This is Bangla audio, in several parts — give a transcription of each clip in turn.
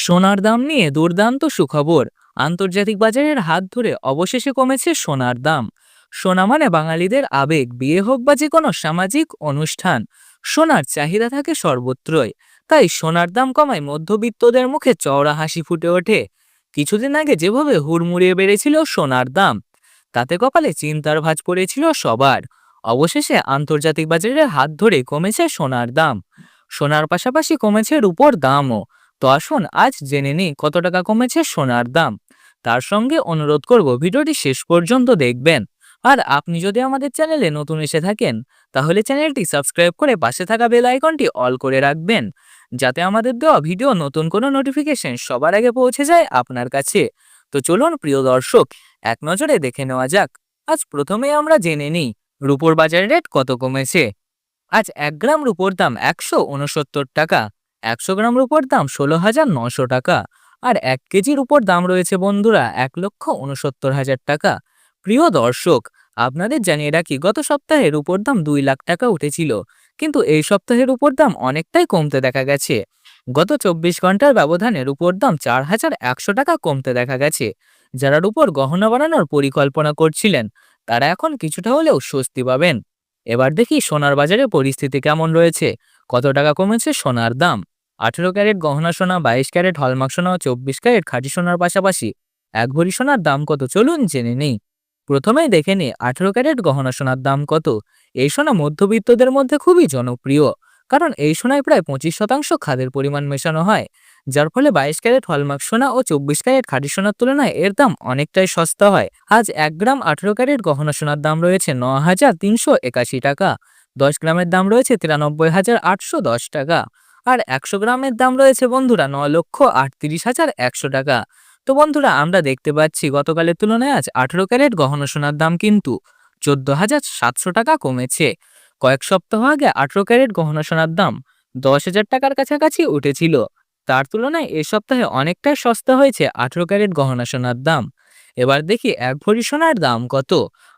সোনার দাম নিয়ে দুর্দান্ত সুখবর। আন্তর্জাতিক বাজারের হাত ধরে অবশেষে কমেছে সোনার দাম। সোনা মানে বাঙালিদের আবেগ, বিয়ে হোক বা যে কোনো সামাজিক অনুষ্ঠান, সোনার চাহিদা থাকে সর্বত্রই। তাই সোনার দাম কমায় মধ্যবিত্তদের মুখে চওড়া হাসি ফুটে ওঠে। কিছুদিন আগে যেভাবে হুড়মুড়িয়ে বেড়েছিল সোনার দাম, তাতে কপালে চিন্তার ভাঁজ পড়েছিল সবার। অবশেষে আন্তর্জাতিক বাজারের হাত ধরে কমেছে সোনার দাম। সোনার পাশাপাশি কমেছে রূপোর দামও। তো আসুন আজ জেনে নিই কত টাকা কমেছে সোনার দাম। তার সঙ্গে অনুরোধ করব ভিডিওটি শেষ পর্যন্ত দেখবেন। আর আপনি যদি আমাদের চ্যানেলে নতুন এসে থাকেন, তাহলে চ্যানেলটি সাবস্ক্রাইব করে পাশে থাকা বেল আইকনটি অল করে রাখবেন, যাতে আমাদের দেওয়া ভিডিও নতুন কোনো নোটিফিকেশন সবার আগে পৌঁছে যায় আপনার কাছে। তো চলুন প্রিয় দর্শক, এক নজরে দেখে নেওয়া যাক। আজ প্রথমে আমরা জেনে নিই রুপোর বাজার রেট কত কমেছে। আজ এক গ্রাম রুপোর দাম একশো উনসত্তর টাকা। একশো গ্রাম রুপোর দাম ষোলো হাজার নশো টাকা। আর এক কেজির উপর দাম রয়েছে বন্ধুরা এক লক্ষ উনসত্তর হাজার টাকা। প্রিয় দর্শক, আপনাদের জানিয়ে রাখি, গত সপ্তাহের উপর দাম দুই লাখ টাকা উঠেছিল। কিন্তু এই সপ্তাহের উপর দাম অনেকটাই কমতে দেখা গেছে। গত চব্বিশ ঘণ্টার ব্যবধানে রুপোর দাম চার হাজার একশো টাকা কমতে দেখা গেছে। যারা রুপোর গহনা বানানোর পরিকল্পনা করছিলেন, তারা এখন কিছুটা হলেও স্বস্তি পাবেন। এবার দেখি সোনার বাজারে পরিস্থিতি কেমন রয়েছে। কত টাকা কমেছে সোনার দাম? আঠেরো ক্যারেট গহনা সোনা, বাইশ ক্যারেট হলমার্ক সোনা ও চব্বিশ ক্যারেট খাঁটি সোনার পাশাপাশি এক ভরি সোনার দাম কত? চলুন জেনে নেই। প্রথমেই দেখে নিই আঠেরো ক্যারেট গহনা সোনার দাম কত? এই সোনা মধ্যবিত্তদের মধ্যে খুবই জনপ্রিয়, কারণ এই সোনায় প্রায় পঁচিশ শতাংশ খাদের পরিমাণ মেশানো হয়, যার ফলে বাইশ ক্যারেট হলমার্ক সোনা ও চব্বিশ ক্যারেট খাঁটি সোনার তুলনায় এর দাম অনেকটাই সস্তা হয়। আজ এক গ্রাম আঠেরো ক্যারেট গহনা সোনার দাম রয়েছে ন হাজার তিনশো একাশি টাকা, দশ গ্রামের দাম রয়েছে তিরানব্বই হাজার আটশো দশ টাকা। আর একশো গ্রামের দাম রয়েছে বন্ধুরা ন লক্ষ আটত্রিশ হাজার একশো টাকা। তো বন্ধুরা, আমরা দেখতে পাচ্ছি গতকালের তুলনায় আজ আঠেরো ক্যারেট গহনা সোনার দাম কিন্তু চোদ্দ হাজার সাতশো টাকা কমেছে। কয়েক সপ্তাহ আগে আঠেরো ক্যারেট গহনা সোনার দাম দশ হাজার টাকার কাছাকাছি উঠেছিল। তার তুলনায় এ সপ্তাহে অনেকটাই সস্তা হয়েছে আঠেরো ক্যারেট গহনা সোনার দাম। এবার দেখি এক ভরি সোনার দাম কত?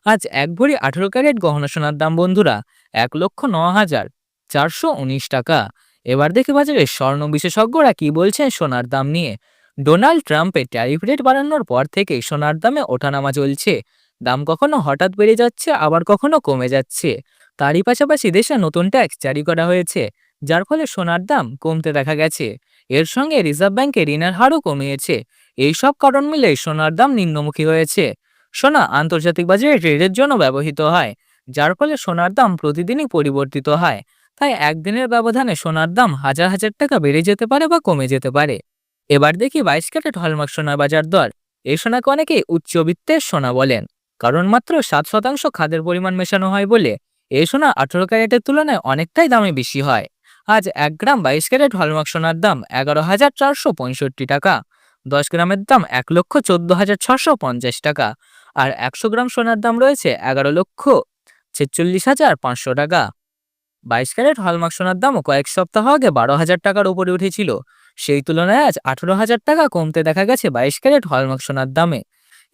আজ এক ভরি আঠেরো ক্যারেট গহনা সোনার দাম বন্ধুরা এক লক্ষ ন হাজার চারশো উনিশ টাকা। এবার দেখে বাজারে স্বর্ণ বিশেষজ্ঞরা কি বলছেন সোনার দাম নিয়ে। ডোনাল্ড ট্রাম্পের ট্যারিফ রেট বাড়ানোর পর থেকেই সোনার দামে ওঠানামা চলছে। দাম কখনো হঠাৎ বেড়ে যাচ্ছে, আবার কখনো কমে যাচ্ছে। তারই পাশাপাশি দেশে নতুন ট্যাক্স জারি করা হয়েছে, যার ফলে সোনার দাম কমতে দেখা গেছে। এর সঙ্গে রিজার্ভ ব্যাংকের ঋণের হারও কমিয়েছে। এই সব কারণ মিলে সোনার দাম নিম্নমুখী হয়েছে। সোনা আন্তর্জাতিক বাজারে ট্রেডের জন্য ব্যবহৃত হয়, যার ফলে সোনার দাম প্রতিদিনই পরিবর্তিত হয়। তাই একদিনের ব্যবধানে সোনার দাম হাজার হাজার টাকা বেড়ে যেতে পারে বা কমে যেতে পারে। এবার দেখি বাইশ ক্যারেট হলমার্ক সোনার বাজার দর। এই সোনাকে অনেকে উচ্চবিত্তের সোনা বলেন। কারণ মাত্র সাত শতাংশ খাদের পরিমাণ মেশানো হয় বলে এই সোনা আঠারো ক্যারেটের তুলনায় অনেকটাই দামে বেশি হয়। আজ এক গ্রাম বাইশ ক্যারেট হলমার্ক সোনার দাম এগারো হাজার চারশো পঁয়ষট্টি টাকা, দশ গ্রামের দাম এক লক্ষ চোদ্দ হাজার ছশো পঞ্চাশ টাকা আর একশো গ্রাম সোনার দাম রয়েছে এগারো লক্ষ ছেচল্লিশ হাজার পাঁচশো টাকা। বাইশ ক্যারেট হলমার্ক সোনার দামও কয়েক সপ্তাহ আগে বারো হাজার টাকার উপরে উঠেছিল। সেই তুলনায় আজ আঠেরো হাজার টাকা কমতে দেখা গেছে বাইশ ক্যারেট হলমার্ক সোনার দামে।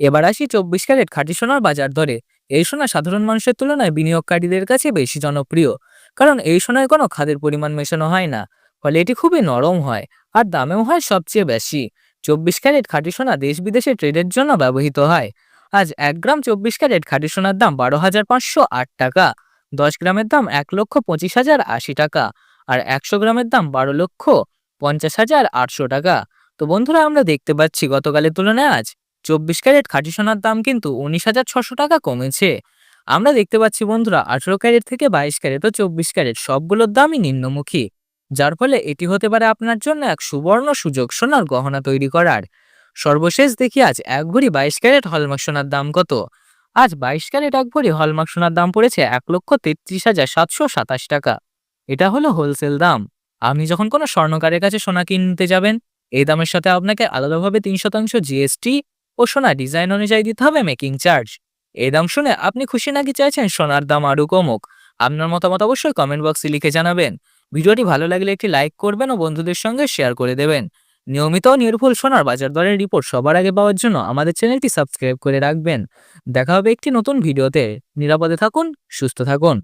এবার আসি চব্বিশ ক্যারেট খাঁটি সোনার বাজার দরে। এই সোনা সাধারণ মানুষের তুলনায় বিনিয়োগকারীদের কাছে বেশি জনপ্রিয়, কারণ এই সোনায় কোনো খাদের পরিমাণ মেশানো হয় না, ফলে এটি খুবই নরম হয় আর দামেও হয় সবচেয়ে বেশি। চব্বিশ ক্যারেট খাঁটি সোনা দেশ বিদেশে ট্রেডের জন্য ব্যবহৃত হয়। আজ এক গ্রাম চব্বিশ ক্যারেট খাঁটি সোনার দাম বারো হাজার পাঁচশো আট টাকা। দশ গ্রামের দাম এক লক্ষ পঁচিশ হাজার আশি টাকা আর একশো গ্রামের দাম বারো লক্ষ পঞ্চাশ হাজার আটশো টাকা। তো বন্ধুরা, আমরা দেখতে পাচ্ছি গতকালের তুলনায় আজ চব্বিশ ক্যারেট খাঁটি সোনার দাম কিন্তু উনিশ হাজার ছশো টাকা কমেছে। আমরা দেখতে পাচ্ছি বন্ধুরা, আঠেরো ক্যারেট থেকে বাইশ ক্যারেট ও চব্বিশ ক্যারেট সবগুলোর দামই নিম্নমুখী, যার ফলে এটি হতে পারে আপনার জন্য এক সুবর্ণ সুযোগ সোনার গহনা তৈরি করার। সর্বশেষ দেখি আজ এক ভরি বাইশ ক্যারেট হলমার্ক সোনার দাম কত? আজ বাইশ ক্যারেট এক ভরি হলমার্ক সোনার দাম পড়েছে এক লক্ষ তেত্রিশ হাজার সাতশো সাতাশ টাকা। এটা হলো হোলসেল দাম। আপনি যখন কোনো স্বর্ণকারের কাছে সোনা কিনতে যাবেন, এই দামের সাথে আপনাকে আলাদাভাবে তিন শতাংশ জিএসটি ও সোনা ডিজাইন অনুযায়ী দিতে হবে মেকিং চার্জ। এই দাম শুনে আপনি খুশি নাকি চাইছেন সোনার দাম আরও কমুক? আপনার মতামত অবশ্যই কমেন্ট বক্সে লিখে জানাবেন। ভিডিওটি ভালো লাগলে একটি লাইক করবেন ও বন্ধুদের সঙ্গে শেয়ার করে দেবেন। নিয়মিত নির্ভুল সোনার বাজার দরের রিপোর্ট সবার আগে পাওয়ার জন্য আমাদের চ্যানেলটি সাবস্ক্রাইব করে রাখবেন। দেখা হবে একটি নতুন ভিডিওতে। নিরাপদে থাকুন, সুস্থ থাকুন।